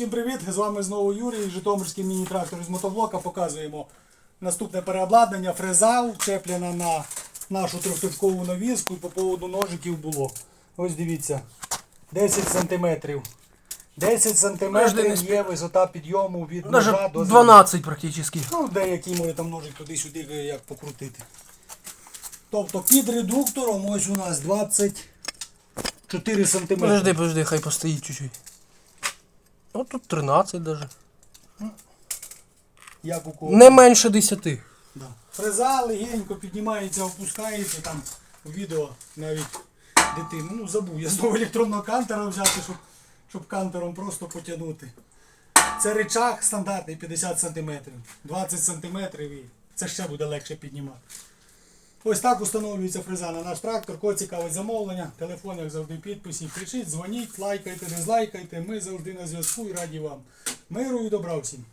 Всім привіт! З вами знову Юрій, Житомирський міні-трактор із мотоблока. Показуємо наступне переобладнання. Фреза вчеплена на нашу трьохточкову навіску і по поводу ножиків було. Ось дивіться, 10 см. 10 см є висота підйому від ножа Даже до землі. 12 практично. Ну, деякі може там ножик туди-сюди як покрутити. Тобто під редуктором ось у нас 24 см. Подожди, подожди, хай постоїть чуть-чуть. От тут 13 даже. Як у кого. Не менше 10. Да. Фреза легенько піднімається, опускається там у відео навіть дитину. Ну забув, я знову електронного кантера взяти, щоб, щоб кантером просто потягнути. Це речах стандартний 50 см, 20 см і це ще буде легше піднімати. Ось так встановлюється фреза на наш трактор. Кого цікавить замовлення, телефон, як завжди, підписі. Пишіть, дзвоніть, лайкайте, дизлайкайте. Ми завжди на зв'язку і раді вам. Миру і добра всім.